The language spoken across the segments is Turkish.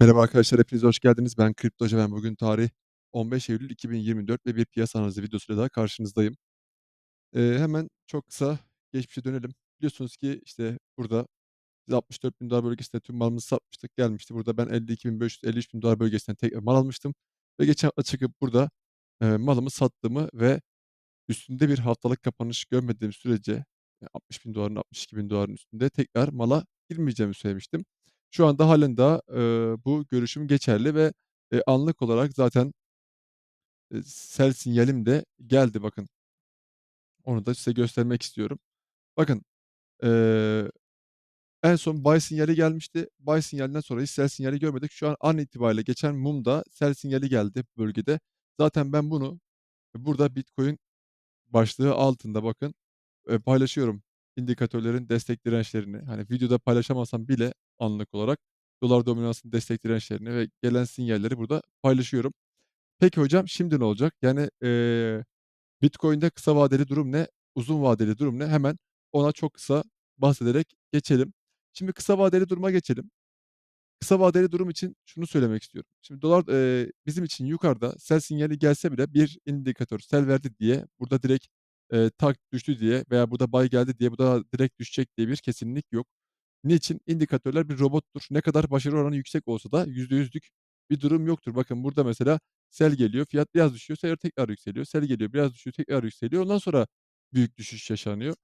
Merhaba arkadaşlar, hepiniz hoş geldiniz. Ben Kripto Egemen. Bugün tarih 15 Eylül 2024 ve bir piyasa analizi videosuyla daha karşınızdayım. Eee, hemen çok kısa geçmişe dönelim. Biliyorsunuz ki, işte, burada biz $64.000 bölgesinde tüm malımızı satmıştık, gelmişti. Burada ben $52.500-$53.000 bölgesinden tekrar mal almıştım ve geçen hafta çıkıp burada, eee, malımı sattığımı ve üstünde bir haftalık kapanış görmediğim sürece, eee, $60.000'ın $62.000'ın üstünde tekrar mala girmeyeceğimi söylemiştim. Şu anda hâlen daha, eee, bu görüşüm geçerli ve, eee, anlık olarak zaten eee, sell sinyalim de geldi bakın. Onu da size göstermek istiyorum. Bakın, eee, en son buy sinyali gelmişti. Buy sinyalinden sonra hiç sell sinyali görmedik. Şu an an itibariyle geçen mumda sell sinyali geldi bölgede. Zaten ben bunu burada Bitcoin başlığı altında bakın, eee, paylaşıyorum indikatörlerin destek dirençlerini. Hani, videoda paylaşamasam bile anlık olarak dolar dominansının destek dirençlerini ve gelen sinyalleri burada paylaşıyorum. Peki hocam, şimdi ne olacak? Yani, eee, Bitcoin'de kısa vadeli durum ne? Uzun vadeli durum ne? Hemen ona çok kısa bahsederek geçelim. Şimdi kısa vadeli duruma geçelim. Kısa vadeli durum için şunu söylemek istiyorum. Şimdi dolar, eee, bizim için yukarıda sell sinyali gelse bile bir indikatör sell verdi diye burada direkt, eee, tak düştü diye veya burada buy geldi diye bu da direkt düşecek diye bir kesinlik yok. Niçin? İndikatörler bir robottur. Ne kadar başarı oranı yüksek olsa da %100'lük bir durum yoktur. Bakın burada mesela sell geliyor, fiyat biraz düşüyor, sonra tekrar yükseliyor. Sell geliyor, biraz düşüyor, tekrar yükseliyor. Ondan sonra büyük düşüş yaşanıyor.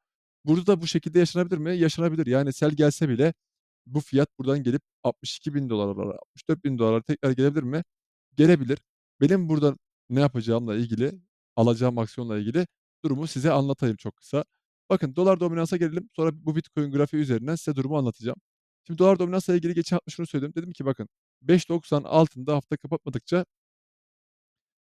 Burada da bu şekilde yaşanabilir mi? Yaşanabilir. Yani sell gelse bile bu fiyat buradan gelip $62.000'lara, $64.000'lara tekrar gelebilir mi? Gelebilir. Benim burada ne yapacağımla ilgili, alacağım aksiyonla ilgili durumu size anlatayım çok kısa. Bakın dolar dominansa gelelim. Sonra bu Bitcoin grafiği üzerinden size durumu anlatacağım. Şimdi dolar dominansla ilgili geçen hafta şunu söyledim. Dedim ki bakın 5.90 altında hafta kapatmadıkça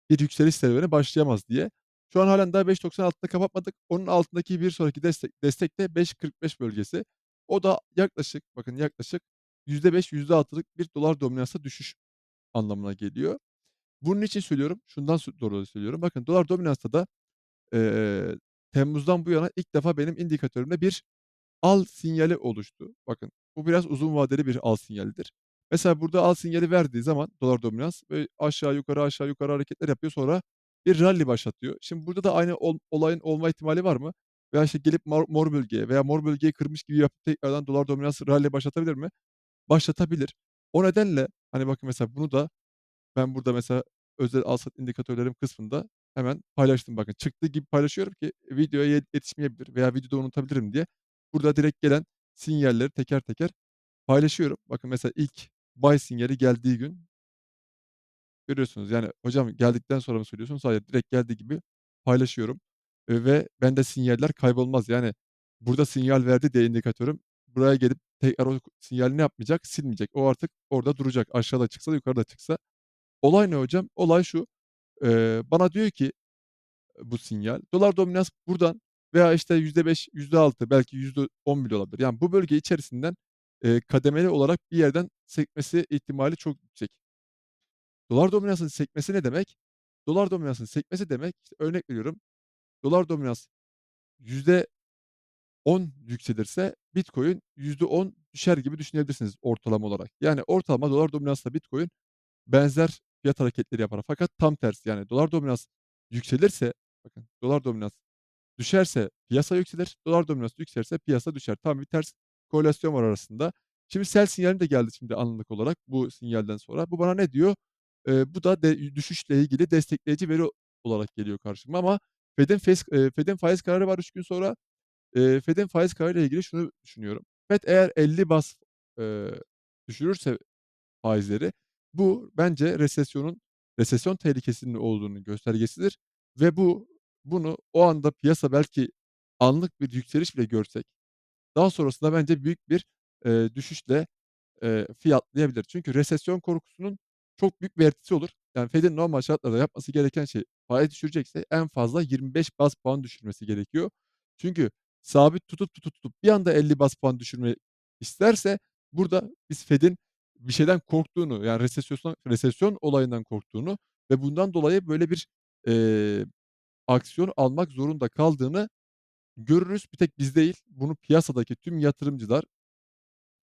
bir yükseliş serüveni başlayamaz diye. Şu an hâlen daha 5.90 altında kapatmadık. Onun altındaki bir sonraki destek destek de 5.45 bölgesi. O da yaklaşık, bakın yaklaşık %5, %6'lık bir dolar dominansa düşüş anlamına geliyor. Bunun için söylüyorum, şundan dolayı söylüyorum. Bakın dolar dominansta da, eee, temmuzdan bu yana ilk defa benim indikatörümde bir al sinyali oluştu. Bakın, bu biraz uzun vadeli bir al sinyalidir. Mesela burada al sinyali verdiği zaman dolar dominans böyle aşağı yukarı, aşağı yukarı hareketler yapıyor. Sonra bir rally başlatıyor. Şimdi burada da aynı ol olayın olma ihtimali var mı? Veya, işte, gelip mor mor bölgeye veya mor bölgeyi kırmış gibi yapıp tekrardan dolar dominansı rally başlatabilir mi? Başlatabilir. O nedenle, hani, bakın mesela bunu da ben burada mesela özel al sat indikatörlerim kısmında hemen paylaştım bakın. Çıktığı gibi paylaşıyorum ki videoya ye yetişmeyebilir veya videoda unutabilirim diye. Burada direkt gelen sinyalleri teker teker paylaşıyorum. Bakın mesela ilk buy sinyali geldiği gün görüyorsunuz. Yani, "Hocam geldikten sonra mı söylüyorsunuz?" Hayır, direkt geldiği gibi paylaşıyorum, eee, ve bende sinyaller kaybolmaz. Yani, burada sinyal verdi diye indikatörüm buraya gelip tekrar o sinyali yapmayacak? Silmeyecek. O artık orada duracak. Aşağıda çıksa da yukarıda çıksa. Olay ne hocam? Olay şu: Eee, bana diyor ki bu sinyal, dolar dominans buradan veya, işte, %5, %6 belki %10 bile olabilir. Yani, bu bölge içerisinden, eee, kademeli olarak bir yerden sekmesi ihtimali çok yüksek. Dolar dominansının sekmesi ne demek? Dolar dominansının sekmesi demek, işte, örnek veriyorum, dolar dominans %10 yükselirse Bitcoin %10 düşer gibi düşünebilirsiniz ortalama olarak. Yani, ortalama dolar dominansla Bitcoin benzer fiyat hareketleri yapar. Fakat tam tersi, yani, dolar dominans yükselirse, bakın, dolar dominans düşerse piyasa yükselir, dolar dominansı yükselirse piyasa düşer. Tam bir ters korelasyon var arasında. Şimdi sell sinyalim de geldi şimdi anlık olarak bu sinyalden sonra. Bu bana ne diyor? Eee, bu da de düşüşle ilgili destekleyici veri olarak geliyor karşıma ama Fed'in fes eee, Fed'in faiz kararı var 3 gün sonra. Eee, Fed'in faiz kararıyla ilgili şunu düşünüyorum. Fed eğer 50 bas, eee, düşürürse faizleri bu bence resesyonun resesyon tehlikesinin olduğunun göstergesidir ve bu bunu o anda piyasa belki anlık bir yükseliş bile görsek daha sonrasında bence büyük bir, eee, düşüşle, eee, fiyatlayabilir. Çünkü resesyon korkusunun çok büyük bir etkisi olur. Yani, Fed'in normal şartlarda yapması gereken şey faiz düşürecekse en fazla 25 baz puan düşürmesi gerekiyor. Çünkü sabit tutup, tutup, tutup bir anda 50 baz puan düşürmeyi isterse burada biz Fed'in bir şeyden korktuğunu, yani, resesyosyon resesyon olayından korktuğunu ve bundan dolayı böyle bir, eee, aksiyon almak zorunda kaldığını görürüz. Bir tek biz değil, bunu piyasadaki tüm yatırımcılar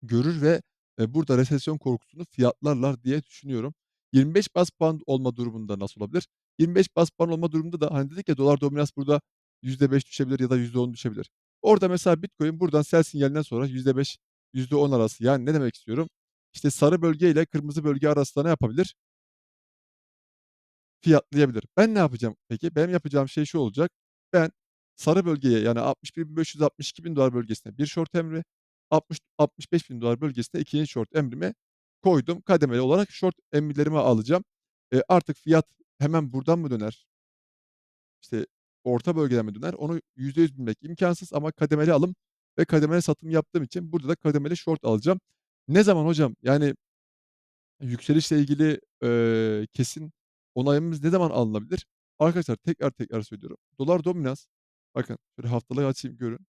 görür ve, eee, burada resesyon korkusunu fiyatlarlar diye düşünüyorum. 25 baz puan olma durumunda nasıl olabilir? 25 baz puan olma durumunda da, hani, dedik ya dolar dominans burada %5 düşebilir ya da %10 düşebilir. Orada mesela Bitcoin buradan sell sinyalinden sonra %5, %10 arası yani ne demek istiyorum? İşte sarı bölge ile kırmızı bölge arasında ne yapabilir? Fiyatlayabilir. Ben ne yapacağım peki? Benim yapacağım şey şu olacak. Ben sarı bölgeye yani $61.500-$62.000 bölgesine bir short emri, altmış $65.000 bölgesine 2'nci short emrimi koydum. Kademeli olarak short emirlerimi alacağım. Eee, artık fiyat hemen buradan mı döner? İşte orta bölgeden mi döner? Onu %100 bilmek imkânsız ama kademeli alım ve kademeli satım yaptığım için burada da kademeli short alacağım. Ne zaman hocam? Yani Yükselişle ilgili, eee, kesin onayımız ne zaman alınabilir? Arkadaşlar tekrar tekrar söylüyorum. Dolar dominans bakın şöyle haftalığı açayım görün.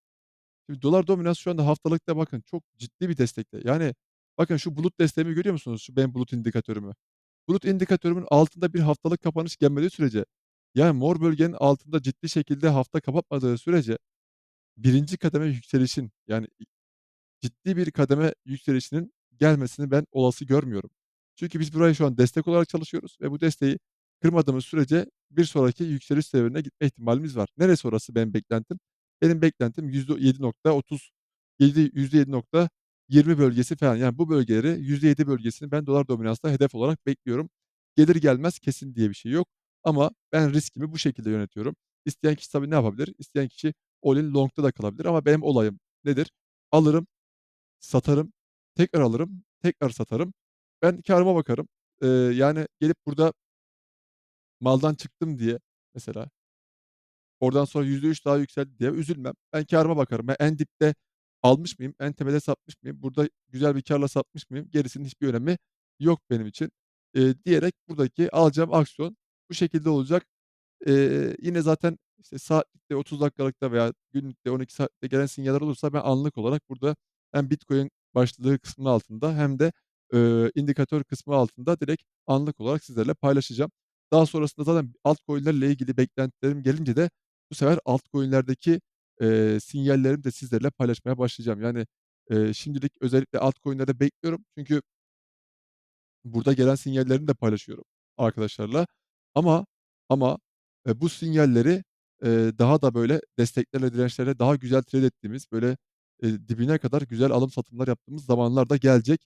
Şimdi dolar dominans şu anda haftalıkta bakın çok ciddi bir destekte. Yani bakın şu bulut desteğimi görüyor musunuz? Şu benim bulut indikatörümü. Bulut indikatörümün altında bir haftalık kapanış gelmediği sürece, yani mor bölgenin altında ciddi şekilde hafta kapatmadığı sürece birinci kademe yükselişin yani ciddi bir kademe yükselişinin gelmesini ben olası görmüyorum. Çünkü biz burayı şu an destek olarak çalışıyoruz ve bu desteği kırmadığımız sürece bir sonraki yükseliş seviyelerine gitme ihtimalimiz var. Neresi orası benim beklentim? Benim beklentim %7.30, yedi %7.20 bölgesi falan. Yani bu bölgeleri %7 bölgesini ben dolar dominansla hedef olarak bekliyorum. Gelir gelmez kesin diye bir şey yok ama ben riskimi bu şekilde yönetiyorum. İsteyen kişi tabii ne yapabilir? İsteyen kişi all in long'da da kalabilir ama benim olayım nedir? Alırım, Satarım, tekrar alırım, tekrar satarım. Ben kârıma bakarım. Eee, yani gelip burada maldan çıktım diye mesela oradan sonra %3 daha yükseldi diye üzülmem. Ben kârıma bakarım. Ben en dipte almış mıyım, en tepede satmış mıyım, burada güzel bir kârla satmış mıyım, gerisinin hiçbir önemi yok benim için, eee, diyerek buradaki alacağım aksiyon bu şekilde olacak. Eee, yine zaten, işte, saatlikte, 30 dakikalıkta veya günlükte, 12 saatte gelen sinyaller olursa ben anlık olarak burada hem Bitcoin başlığı kısmı altında hem de, eee, indikatör kısmı altında direkt anlık olarak sizlerle paylaşacağım. Daha sonrasında zaten altcoin'lerle ilgili beklentilerim gelince de bu sefer altcoin'lerdeki, eee, sinyallerimi de sizlerle paylaşmaya başlayacağım. Yani, eee, şimdilik özellikle altcoin'lerde bekliyorum çünkü Burada gelen sinyallerini de paylaşıyorum arkadaşlarla ama ama, eee, bu sinyalleri, eee, daha da böyle desteklerle, dirençlerle daha güzel trade ettiğimiz, böyle, dibine kadar güzel alım satımlar yaptığımız zamanlar da gelecek.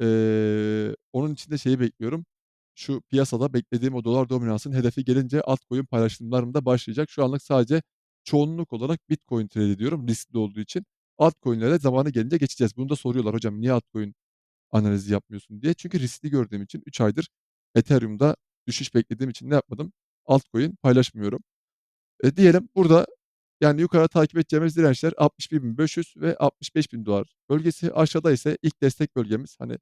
Eee, onun için de şeyi bekliyorum, şu piyasada beklediğim o dolar dominansının hedefi gelince altcoin paylaşımlarım da başlayacak. Şu anlık sadece çoğunluk olarak Bitcoin trade ediyorum riskli olduğu için. Altcoin'lere zamanı gelince geçeceğiz. Bunu da soruyorlar, "Hocam niye altcoin analizi yapmıyorsun diye. Çünkü riskli gördüğüm için 3 aydır Ethereum'da düşüş beklediğim için ne yapmadım? Altcoin paylaşmıyorum. E, diyelim burada yani yukarı takip edeceğimiz dirençler 61.500 ve $65.000 bölgesi. Aşağıda ise ilk destek bölgemiz hani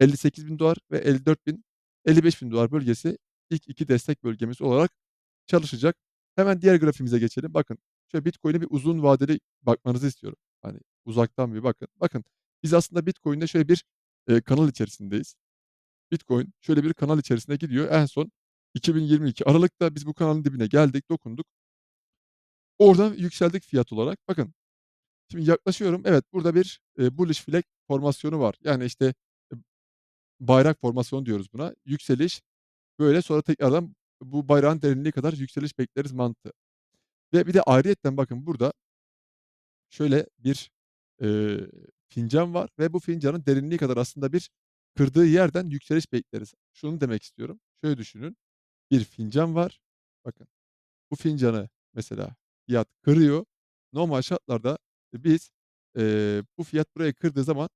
$58.000 ve $54.000, $55.000 bölgesi ilk 2 destek bölgemiz olarak çalışacak. Hemen diğer grafiğimize geçelim. Bakın şöyle Bitcoin'e bir uzun vadeli bakmanızı istiyorum. Hani uzaktan bir bakın. Bakın biz aslında Bitcoin'de şöyle bir, eee, kanal içerisindeyiz. Bitcoin şöyle bir kanal içerisinde gidiyor. En son 2022 aralıkta biz bu kanalın dibine geldik, dokunduk. Oradan yükseldik fiyat olarak. Bakın, şimdi yaklaşıyorum. Evet, burada bir, eee, bullish flag formasyonu var. Yani, işte, e, bayrak formasyonu diyoruz buna. Yükseliş, böyle, sonra tekrardan bu bayrağın derinliği kadar yükseliş bekleriz mantığı. Ve bir de ayrıyeten bakın burada şöyle bir, eee, fincan var ve bu fincanın derinliği kadar aslında bir kırdığı yerden yükseliş bekleriz. Şunu demek istiyorum. Şöyle düşünün. Bir fincan var. Bakın, bu fincanı mesela fiyat kırıyor. Normal şartlarda biz, eee, bu fiyat burayı kırdığı zaman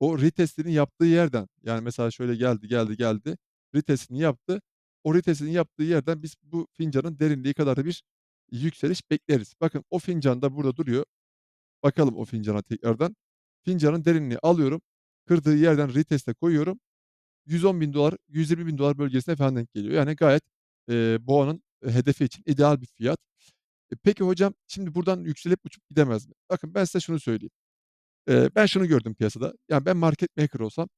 o retestini yaptığı yerden, yani, mesela şöyle geldi, geldi, geldi, retestini yaptı. O retestini yaptığı yerden biz bu fincanın derinliği kadar da bir yükseliş bekleriz. Bakın o fincan da burada duruyor. Bakalım o fincana tekrardan. Fincanın derinliğini alıyorum. Kırdığı yerden retest'e koyuyorum. $110.000, $120.000 bölgesine falan denk geliyor. Yani gayet, eee, boğanın, hedefi için ideal bir fiyat. E, peki hocam şimdi buradan yükselip uçup gidemez mi? Bakın ben size şunu söyleyeyim. Eee, ben şunu gördüm piyasada. Yani ben market maker olsam,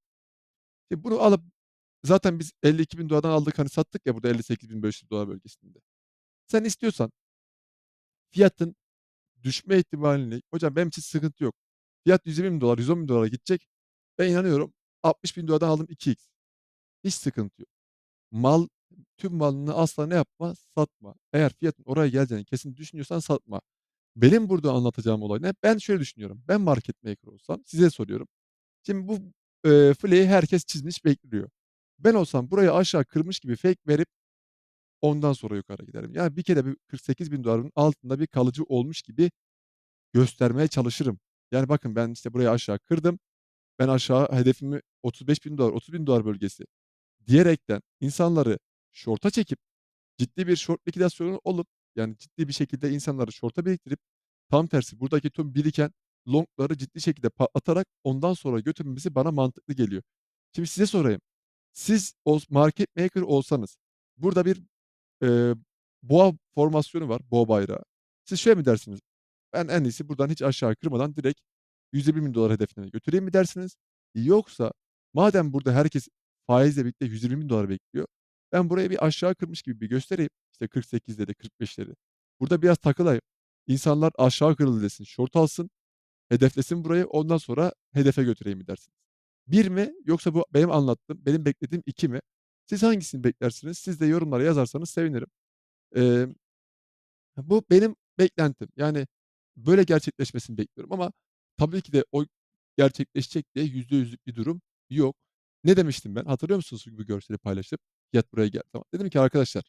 e, bunu alıp zaten biz $52.000'dan aldık, hani, sattık ya burada $58.500 bölgesinde. Sen istiyorsan fiyatın düşme ihtimalini hocam benim için sıkıntı yok. Fiyat $120.000, $110.000'a gidecek. Ben inanıyorum $60.000'dan aldım 2x. Hiç sıkıntı yok. Mal tüm malını asla ne yapma? Satma. Eğer fiyatın oraya geleceğini kesin düşünüyorsan satma. Benim burada anlatacağım olay ne? Ben şöyle düşünüyorum. Ben market maker olsam size soruyorum. Şimdi bu, eee, fileyi herkes çizmiş bekliyor. Ben olsam burayı aşağı kırmış gibi fake verip ondan sonra yukarı giderim. Yani bir kere bir $48.000'ın altında bir kalıcı olmuş gibi göstermeye çalışırım. Yani bakın ben işte burayı aşağı kırdım. Ben aşağı hedefimi $35.000 $30.000 bölgesi diyerekten insanları short'a çekip ciddi bir short liküdasyonu olup yani ciddi bir şekilde insanları short'a biriktirip tam tersi buradaki tüm biriken long'ları ciddi şekilde patlatarak ondan sonra götürmesi bana mantıklı geliyor. Şimdi size sorayım. Siz ols market maker olsanız burada bir, eee, boğa formasyonu var, boğa bayrağı. Siz şöyle mi dersiniz? Ben en iyisi buradan hiç aşağı kırmadan direkt $120.000 hedefine götüreyim mi dersiniz? Yoksa madem burada herkes faizle birlikte $120.000 bekliyor, ben burayı bir aşağı kırmış gibi bir göstereyim. İşte 48'leri, 45'leri. Burada biraz takılayım. İnsanlar aşağı kırıldı desin, short alsın, hedeflesin burayı, ondan sonra hedefe götüreyim mi dersiniz? 1 mi yoksa bu benim anlattığım, benim beklediğim 2 mi? Siz hangisini beklersiniz? Siz de yorumlara yazarsanız sevinirim. Emm bu benim beklentim. Yani böyle gerçekleşmesini bekliyorum ama tabii ki de o gerçekleşecek diye %100'lük bir durum yok. Ne demiştim ben? Hatırlıyor musunuz bu görseli paylaşıp fiyat buraya geldiği zaman? Dedim ki arkadaşlar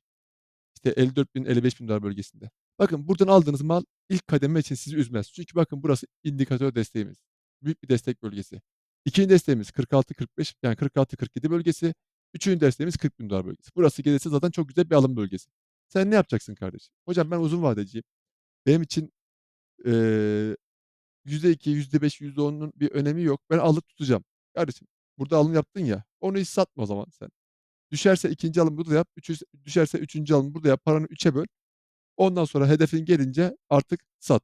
işte $54.000 $55.000 bölgesinde. Bakın buradan aldığınız mal ilk kademe için sizi üzmez. Çünkü bakın burası indikatör desteğimiz. Büyük bir destek bölgesi. 2'nci desteğimiz 46-45 yani 46-47 bölgesi. 3'üncü desteğimiz $40.000 bölgesi. Burası gelirse zaten çok güzel bir alım bölgesi. Sen ne yapacaksın kardeşim? Hocam ben uzun vadeciyim. Benim için, eee, %2, %5, %10'un bir önemi yok. Ben alıp tutacağım. Kardeşim burada alım yaptın ya, onu hiç satma o zaman sen. Düşerse 2'nci alımı burada yap, üçüs düşerse 3'üncü alımı burada yap, paranı 3'e böl. Ondan sonra hedefin gelince artık sat.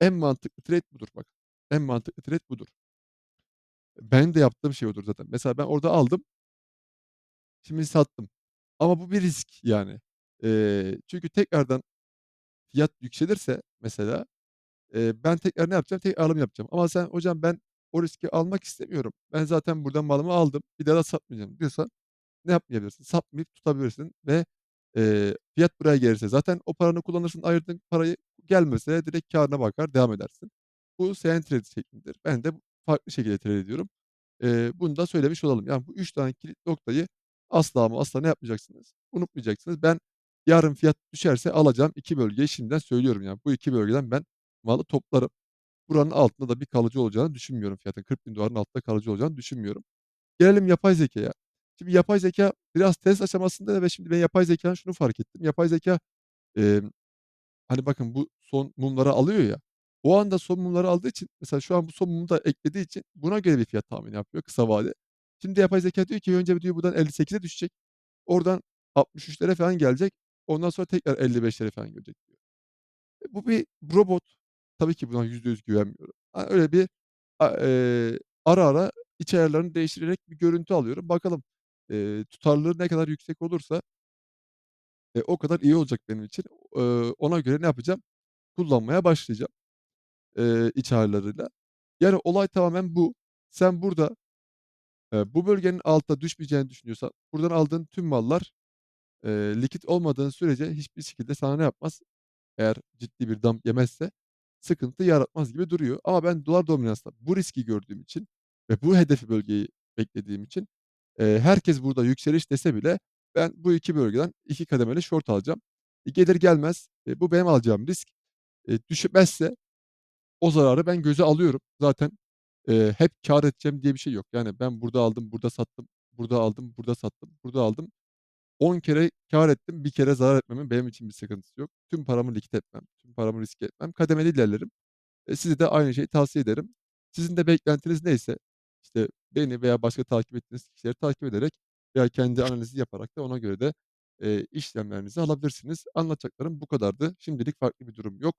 En mantıklı trade budur bak. En mantıklı trade budur. Benim de yaptığım şey odur zaten. Mesela ben orada aldım şimdi sattım. Ama bu bir risk yani. Eee, çünkü tekrardan fiyat yükselirse mesela, eee, ben tekrar ne yapacağım? Tekrar alım yapacağım. Ama sen hocam ben o riski almak istemiyorum. Ben zaten buradan malımı aldım. Bir daha da satmayacağım diyorsan ne yapmayabilirsin? Satmayıp tutabilirsin ve, eee, fiyat buraya gelirse zaten o paranı kullanırsın, ayırdığın parayı gelmese direkt kârına bakar devam edersin. Bu senin trade şeklindir. Ben de farklı şekilde trade ediyorum. Eee, bunu da söylemiş olalım. Yani bu 3 tane kilit noktayı asla ama asla ne yapmayacaksınız? Unutmayacaksınız. Ben yarın fiyat düşerse alacağım 2 bölgeyi şimdiden söylüyorum yani. Bu 2 bölgeden ben malı toplarım. Buranın altında da bir kalıcı olacağını düşünmüyorum fiyatın. $40.000'ın altında kalıcı olacağını düşünmüyorum. Gelelim yapay zekâya. Şimdi yapay zekâ biraz test aşamasında ve şimdi ben yapay zekânın şunu fark ettim. Yapay zekâ, emm, hani bakın bu son mumları alıyor ya, o anda son mumları aldığı için mesela şu an bu son mumu da eklediği için buna göre bir fiyat tahmini yapıyor kısa vade. Şimdi yapay zekâ diyor ki önce diyor buradan 58'e düşecek. Oradan 63'lere falan gelecek. Ondan sonra tekrar 55'lere falan gelecek diyor. E, bu bir robot. Tabii ki buna %100 güvenmiyorum. Ha, öyle bir a ara ara iç ayarlarını değiştirerek bir görüntü alıyorum. Bakalım, eee, tutarlılığı ne kadar yüksek olursa e, o kadar iyi olacak benim için. Eee, ona göre ne yapacağım? Kullanmaya başlayacağım, eee, iç ayarlarıyla. Yani olay tamamen bu. Sen burada, eee, bu bölgenin altına düşmeyeceğini düşünüyorsan buradan aldığın tüm mallar, eee, likit olmadığın sürece hiçbir şekilde sana ne yapmaz? Eğer ciddi bir dump yemezse sıkıntı yaratmaz gibi duruyor. Ama ben dolar dominansla bu riski gördüğüm için ve bu hedef bölgeyi beklediğim için, eee, herkes burada yükseliş dese bile ben bu 2 bölgeden 2 kademeli short alacağım. E, gelir gelmez, eee, bu benim alacağım risk. Eee, düşmezse o zararı ben göze alıyorum. Zaten, eee, hep kâr edeceğim diye bir şey yok. Yani ben burada aldım, burada sattım, burada aldım, burada sattım, burada aldım. 10 kere kâr ettim, 1 kere zarar etmemin benim için bir sıkıntısı yok. Tüm paramı likit etmem, tüm paramı riske etmem. Kademeli ilerlerim. E, size de aynı şeyi tavsiye ederim. Sizin de beklentiniz neyse, işte, beni veya başka takip ettiğiniz kişileri takip ederek veya kendi analizi yaparak da ona göre de, eee, işlemlerinizi alabilirsiniz. Anlatacaklarım bu kadardı. Şimdilik farklı bir durum yok.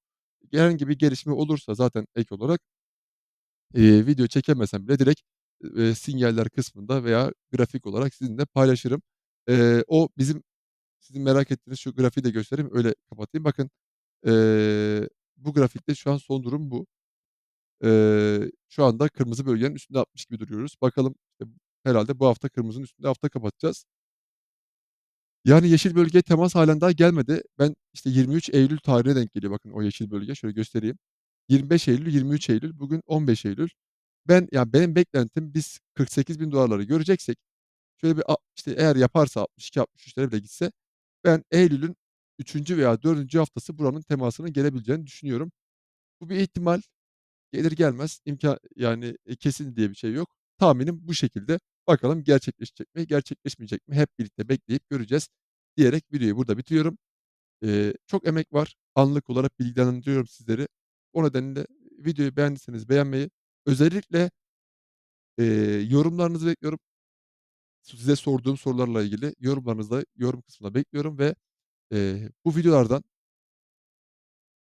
Herhangi bir gelişme olursa zaten ek olarak eee, video çekemesem bile direkt, eee, sinyaller kısmında veya grafik olarak sizinle paylaşırım. Eee, o bizim sizin merak ettiğiniz şu grafiği de göstereyim, öyle kapatayım. Bakın, eee, bu grafikte şu an son durum bu. Eee, şu anda kırmızı bölgenin üstünde atmış gibi duruyoruz. Bakalım, işte Herhâlde bu hafta kırmızının üstünde hafta kapatacağız. Yani, yeşil bölgeye temas hâlen daha gelmedi. Ben, işte, 23 Eylül tarihine denk geliyor bakın o yeşil bölge. Şöyle göstereyim. 25 Eylül, 23 Eylül, bugün 15 Eylül. Ben ya, benim beklentim biz $48.000'ları göreceksek şöyle bir işte, eğer yaparsa 62-63'lere bile gitse ben eylülün 3'üncü veya 4'üncü haftası buranın temasının gelebileceğini düşünüyorum. Bu bir ihtimal. Gelir gelmez imkâ yani, eee, kesin diye bir şey yok. Tahminim bu şekilde. Bakalım gerçekleşecek mi, gerçekleşmeyecek mi? Hep birlikte bekleyip göreceğiz diyerek videoyu burada bitiriyorum. Eee, çok emek var. Anlık olarak bilgilendiriyorum sizleri. O nedenle videoyu beğendiyseniz beğenmeyi, özellikle eee, yorumlarınızı bekliyorum. Size sorduğum sorularla ilgili yorumlarınızı yorum kısmında bekliyorum ve, eee, bu videolardan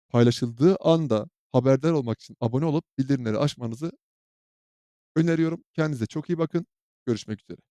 paylaşıldığı anda haberdar olmak için abone olup bildirimleri açmanızı öneriyorum. Kendinize çok iyi bakın. Görüşmek üzere.